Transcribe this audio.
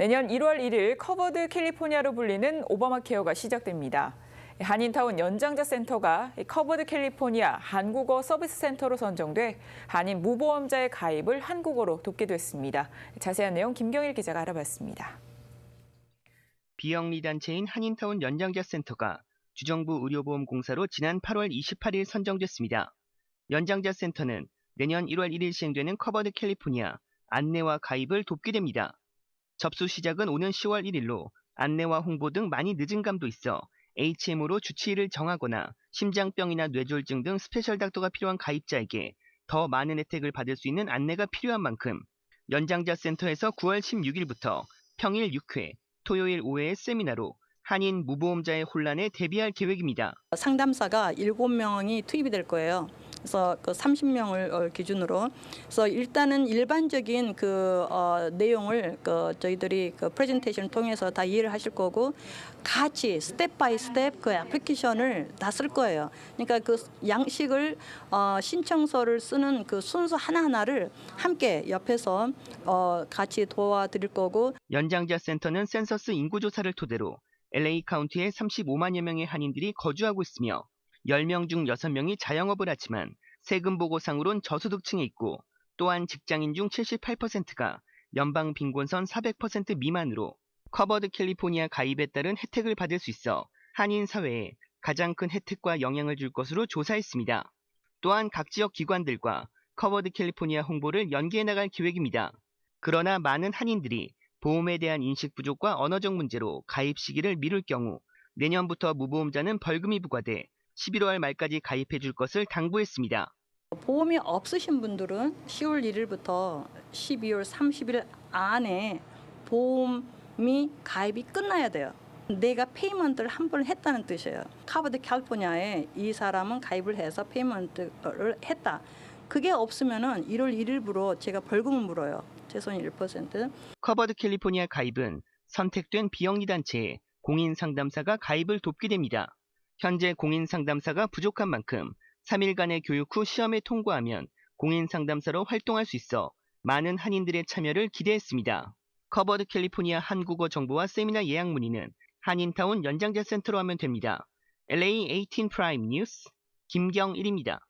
내년 1월 1일 커버드 캘리포니아로 불리는 오바마 케어가 시작됩니다. 한인타운 연장자 센터가 커버드 캘리포니아 한국어 서비스 센터로 선정돼 한인 무보험자의 가입을 한국어로 돕게 됐습니다. 자세한 내용 김경일 기자가 알아봤습니다. 비영리 단체인 한인타운 연장자 센터가 주정부 의료보험공사로 지난 8월 28일 선정됐습니다. 연장자 센터는 내년 1월 1일 시행되는 커버드 캘리포니아 안내와 가입을 돕게 됩니다. 접수 시작은 오는 10월 1일로 안내와 홍보 등 많이 늦은 감도 있어 HM으로 주치의를 정하거나 심장병이나 뇌졸중 등 스페셜 닥터가 필요한 가입자에게 더 많은 혜택을 받을 수 있는 안내가 필요한 만큼 연장자 센터에서 9월 16일부터 평일 6회, 토요일 5회의 세미나로 한인 무보험자의 혼란에 대비할 계획입니다. 상담사가 7명이 투입이 될 거예요. 그래서 그 30명을 기준으로 그래서 일단은 일반적인 그 어, 내용을 그 저희들이 그 프레젠테이션을 통해서 다 이해를 하실 거고 같이 스텝 바이 스텝 그 애플리케이션을 다 쓸 거예요. 그러니까 그 양식을 어, 신청서를 쓰는 그 순서 하나하나를 함께 옆에서 어, 같이 도와드릴 거고 연장자 센터는 센서스 인구 조사를 토대로 LA 카운티에 35만여 명의 한인들이 거주하고 있으며 10명 중 6명이 자영업을 하지만 세금 보고상으론 저소득층에 있고 또한 직장인 중 78%가 연방 빈곤선 400% 미만으로 커버드 캘리포니아 가입에 따른 혜택을 받을 수 있어 한인 사회에 가장 큰 혜택과 영향을 줄 것으로 조사했습니다. 또한 각 지역 기관들과 커버드 캘리포니아 홍보를 연계해 나갈 계획입니다. 그러나 많은 한인들이 보험에 대한 인식 부족과 언어적 문제로 가입 시기를 미룰 경우 내년부터 무보험자는 벌금이 부과돼 11월 말까지 가입해 줄 것을 당부했습니다. 보험이 없으신 분들은 10월 1일부터 12월 30일 안에 보험이 가입이 끝나야 돼요. 내가 페이먼트를 한 번 했다는 뜻이에요. 카버드 캘리포니아에 이 사람은 가입을 해서 페이먼트를 했다. 그게 없으면은 1월 1일부로 제가 벌금을 물어요. 최소한 1%. 커버드 캘리포니아 가입은 선택된 비영리 단체에 공인 상담사가 가입을 돕게 됩니다. 현재 공인 상담사가 부족한 만큼 3일간의 교육 후 시험에 통과하면 공인 상담사로 활동할 수 있어 많은 한인들의 참여를 기대했습니다. 커버드 캘리포니아 한국어 정보와 세미나 예약 문의는 한인타운 연장자 센터로 하면 됩니다. LA 18 프라임 뉴스 김경일입니다.